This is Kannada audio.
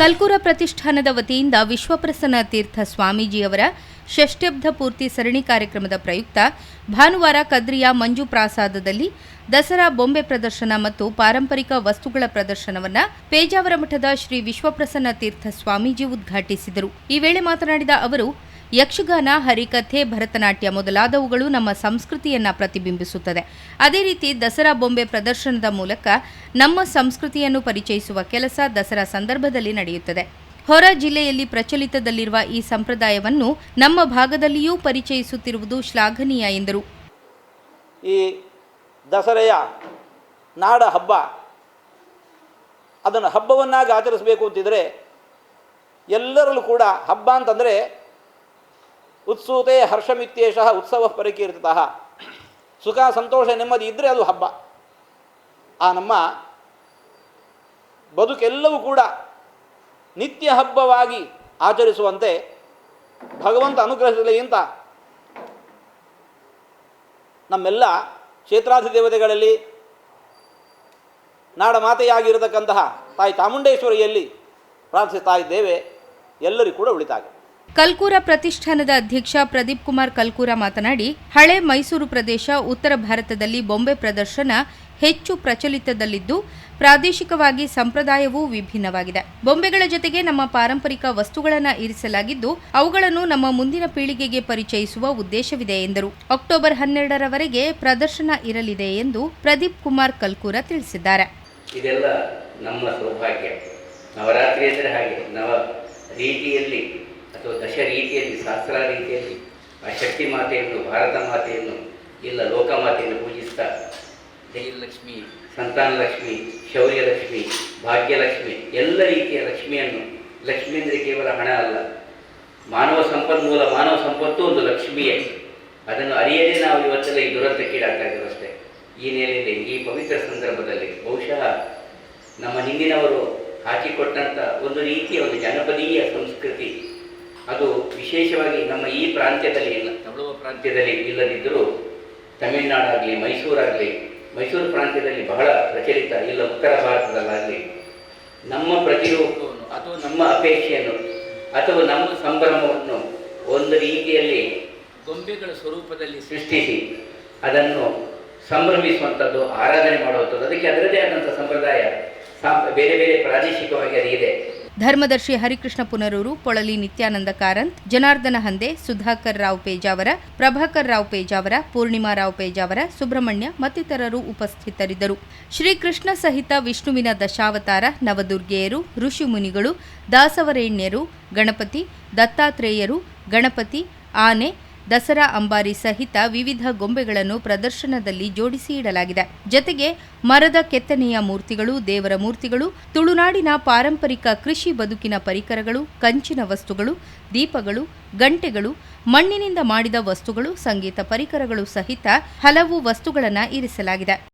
ಕಲ್ಕುರ ಪ್ರತಿಷ್ಠಾನದ ವತಿಯಿಂದ ವಿಶ್ವಪ್ರಸನ್ನ ತೀರ್ಥ ಸ್ವಾಮೀಜಿಯವರ ಷಷ್ಟ್ಯಬ್ಧ ಪೂರ್ತಿ ಸರಣಿ ಕಾರ್ಯಕ್ರಮದ ಪ್ರಯುಕ್ತ ಭಾನುವಾರ ಕದ್ರಿಯ ಮಂಜು ಪ್ರಾಸಾದದಲ್ಲಿ ದಸರಾ ಬೊಂಬೆ ಪ್ರದರ್ಶನ ಮತ್ತು ಪಾರಂಪರಿಕ ವಸ್ತುಗಳ ಪ್ರದರ್ಶನವನ್ನ ಪೇಜಾವರ ಮಠದ ಶ್ರೀ ವಿಶ್ವಪ್ರಸನ್ನ ತೀರ್ಥ ಸ್ವಾಮೀಜಿ ಉದ್ಘಾಟಿಸಿದರು. ಈ ವೇಳೆ ಮಾತನಾಡಿದ ಅವರು ಯಕ್ಷಗಾನ, ಹರಿಕಥೆ, ಭರತನಾಟ್ಯ ಮೊದಲಾದವುಗಳು ನಮ್ಮ ಸಂಸ್ಕೃತಿಯನ್ನ ಪ್ರತಿಬಿಂಬಿಸುತ್ತದೆ. ಅದೇ ರೀತಿ ದಸರಾ ಬೊಂಬೆ ಪ್ರದರ್ಶನದ ಮೂಲಕ ನಮ್ಮ ಸಂಸ್ಕೃತಿಯನ್ನು ಪರಿಚಯಿಸುವ ಕೆಲಸ ದಸರಾ ಸಂದರ್ಭದಲ್ಲಿ ನಡೆಯುತ್ತದೆ. ಹೊರ ಜಿಲ್ಲೆಯಲ್ಲಿ ಪ್ರಚಲಿತದಲ್ಲಿರುವ ಈ ಸಂಪ್ರದಾಯವನ್ನು ನಮ್ಮ ಭಾಗದಲ್ಲಿಯೂ ಪರಿಚಯಿಸುತ್ತಿರುವುದು ಶ್ಲಾಘನೀಯ ಎಂದರು. ಈ ದಸರೆಯ ನಾಡ ಹಬ್ಬ, ಅದನ್ನು ಹಬ್ಬವನ್ನಾಗಿ ಆಚರಿಸಬೇಕು ಅಂತಿದ್ರೆ ಎಲ್ಲರಲ್ಲೂ ಕೂಡ ಹಬ್ಬ ಅಂತಂದರೆ ಉತ್ಸೂತೆ ಹರ್ಷಮಿತ್ಯೇಷ ಉತ್ಸವ ಪರಿಕೀರ್ತಿತಃ. ಸುಖ, ಸಂತೋಷ, ನೆಮ್ಮದಿ ಇದ್ದರೆ ಅದು ಹಬ್ಬ. ಆ ನಮ್ಮ ಬದುಕೆಲ್ಲವೂ ಕೂಡ ನಿತ್ಯ ಹಬ್ಬವಾಗಿ ಆಚರಿಸುವಂತೆ ಭಗವಂತ ಅನುಗ್ರಹಿಸಲಿ ಅಂತ ನಮ್ಮೆಲ್ಲ ಕ್ಷೇತ್ರಾಧಿದೇವತೆಗಳಲ್ಲಿ ನಾಡ ಮಾತೆಯಾಗಿರತಕ್ಕಂತಹ ತಾಯಿ ಚಾಮುಂಡೇಶ್ವರಿಯಲ್ಲಿ ಪ್ರಾರ್ಥಿಸ್ತಾ ಇದ್ದೇವೆ. ಎಲ್ಲರಿಗೂ ಕೂಡ ಉಳಿತಾಗೆ. ಕಲ್ಕೂರ ಪ್ರತಿಷ್ಠಾನದ ಅಧ್ಯಕ್ಷ ಪ್ರದೀಪ್ ಕುಮಾರ್ ಕಲ್ಕೂರ ಮಾತನಾಡಿ, ಹಳೆ ಮೈಸೂರು ಪ್ರದೇಶ ಉತ್ತರ ಭಾರತದಲ್ಲಿ ಬೊಂಬೆ ಪ್ರದರ್ಶನ ಹೆಚ್ಚು ಪ್ರಚಲಿತದಲ್ಲಿದ್ದು, ಪ್ರಾದೇಶಿಕವಾಗಿ ಸಂಪ್ರದಾಯವೂ ವಿಭಿನ್ನವಾಗಿದೆ. ಬೊಂಬೆಗಳ ಜೊತೆಗೆ ನಮ್ಮ ಪಾರಂಪರಿಕ ವಸ್ತುಗಳನ್ನು ಇರಿಸಲಾಗಿದ್ದು, ಅವುಗಳನ್ನು ನಮ್ಮ ಮುಂದಿನ ಪೀಳಿಗೆಗೆ ಪರಿಚಯಿಸುವ ಉದ್ದೇಶವಿದೆ ಎಂದರು. ಅಕ್ಟೋಬರ್ ಹನ್ನೆರಡರವರೆಗೆ ಪ್ರದರ್ಶನ ಇರಲಿದೆ ಎಂದು ಪ್ರದೀಪ್ ಕುಮಾರ್ ಕಲ್ಕೂರ ತಿಳಿಸಿದ್ದಾರೆ. ಇದೆಲ್ಲ ನಮ್ಮ ಸೌಭಾಗ್ಯ. ನವರಾತ್ರಿ ಅಂದರೆ ಹಾಗೆ, ನವ ರೀತಿಯಲ್ಲಿ ಅಥವಾ ದಶ ರೀತಿಯಲ್ಲಿ ಸಹಸ್ರ ರೀತಿಯಲ್ಲಿ ಆ ಶಕ್ತಿ ಮಾತೆಯನ್ನು ಭಾರತ ಮಾತೆಯನ್ನು ಇಲ್ಲ ಲೋಕಮಾತೆಯನ್ನು ಪೂಜಿಸ್ತಾ ಜಯಲಕ್ಷ್ಮಿ. ಸಂತಾನ ಲಕ್ಷ್ಮಿ ಶೌರ್ಯಲಕ್ಷ್ಮಿ ಭಾಗ್ಯಲಕ್ಷ್ಮಿ ಎಲ್ಲ ರೀತಿಯ ಲಕ್ಷ್ಮಿಯನ್ನು ಲಕ್ಷ್ಮಿ ಅಂದರೆ ಕೇವಲ ಹಣ ಅಲ್ಲ ಮಾನವ ಸಂಪನ್ಮೂಲ ಮಾನವ ಸಂಪತ್ತು ಒಂದು ಲಕ್ಷ್ಮಿಯೇ. ಅದನ್ನು ಅರಿಯದೇ ನಾವು ಇವತ್ತೆಲ್ಲ ಈ ದುರಂತಕ್ಕೀಡಾಗ್ತಾ ಇದ್ದೇವೆ ಅಷ್ಟೇ. ಈ ನೆಲೆಯಲ್ಲಿ ಈ ಪವಿತ್ರ ಸಂದರ್ಭದಲ್ಲಿ ಬಹುಶಃ ನಮ್ಮ ಹಿಂದಿನವರು ಹಾಕಿಕೊಟ್ಟಂಥ ಒಂದು ರೀತಿಯ ಒಂದು ಜನಪದೀಯ ಸಂಸ್ಕೃತಿ ಅದು ವಿಶೇಷವಾಗಿ ನಮ್ಮ ಈ ಪ್ರಾಂತ್ಯದಲ್ಲಿ ಇಲ್ಲ. ತಮಿಳುವ ಪ್ರಾಂತ್ಯದಲ್ಲಿ ಇಲ್ಲದಿದ್ದರೂ ತಮಿಳುನಾಡಾಗಲಿ, ಮೈಸೂರಾಗಲಿ, ಮೈಸೂರು ಪ್ರಾಂತ್ಯದಲ್ಲಿ ಬಹಳ ಪ್ರಚಲಿತ, ಇಲ್ಲ ಉತ್ತರ ಭಾರತದಲ್ಲಾಗಲಿ, ನಮ್ಮ ಪ್ರತಿರೂಪವನ್ನು ಅಥವಾ ನಮ್ಮ ಅಪೇಕ್ಷೆಯನ್ನು ಅಥವಾ ನಮ್ಮ ಸಂಭ್ರಮವನ್ನು ಒಂದು ರೀತಿಯಲ್ಲಿ ಗೊಂಬೆಗಳ ಸ್ವರೂಪದಲ್ಲಿ ಸೃಷ್ಟಿಸಿ ಅದನ್ನು ಸಂಭ್ರಮಿಸುವಂಥದ್ದು, ಆರಾಧನೆ ಮಾಡುವಂಥದ್ದು, ಅದಕ್ಕೆ ಅದರದೇ ಆದಂಥ ಸಂಪ್ರದಾಯ ಬೇರೆ ಬೇರೆ ಪ್ರಾದೇಶಿಕವಾಗಿ ಅದು ಇದೆ. ಧರ್ಮದರ್ಶಿ ಹರಿಕೃಷ್ಣ ಪುನರೂರು, ಪೊಳಲಿ ನಿತ್ಯಾನಂದ ಕಾರಂತ್, ಜನಾರ್ದನ ಹಂದೆ, ಸುಧಾಕರ್ ರಾವ್ ಪೇಜಾವರ ಪ್ರಭಾಕರ್ ರಾವ್ ಪೇಜಾವರ ಪೂರ್ಣಿಮಾ ರಾವ್ ಪೇಜಾವರ ಸುಬ್ರಹ್ಮಣ್ಯ ಮತ್ತಿತರರು ಉಪಸ್ಥಿತರಿದ್ದರು. ಶ್ರೀಕೃಷ್ಣ ಸಹಿತ ವಿಷ್ಣುವಿನ ದಶಾವತಾರ ನವದುರ್ಗೆಯರು, ಋಷಿಮುನಿಗಳು, ದಾಸವರೇಣ್ಯರು, ಗಣಪತಿ, ದತ್ತಾತ್ರೇಯರು, ಗಣಪತಿ, ಆನೆ ದಸರಾ ಅಂಬಾರಿ ಸಹಿತ ವಿವಿಧ ಗೊಂಬೆಗಳನ್ನು ಪ್ರದರ್ಶನದಲ್ಲಿ ಜೋಡಿಸಿ ಇಡಲಾಗಿದೆ. ಜತೆಗೆ ಮರದ ಕೆತ್ತನೆಯ ಮೂರ್ತಿಗಳು, ದೇವರ ಮೂರ್ತಿಗಳು, ತುಳುನಾಡಿನ ಪಾರಂಪರಿಕ ಕೃಷಿ ಬದುಕಿನ ಪರಿಕರಗಳು, ಕಂಚಿನ ವಸ್ತುಗಳು, ದೀಪಗಳು, ಗಂಟೆಗಳು, ಮಣ್ಣಿನಿಂದ ಮಾಡಿದ ವಸ್ತುಗಳು, ಸಂಗೀತ ಪರಿಕರಗಳು ಸಹಿತ ಹಲವು ವಸ್ತುಗಳನ್ನು ಇರಿಸಲಾಗಿದೆ.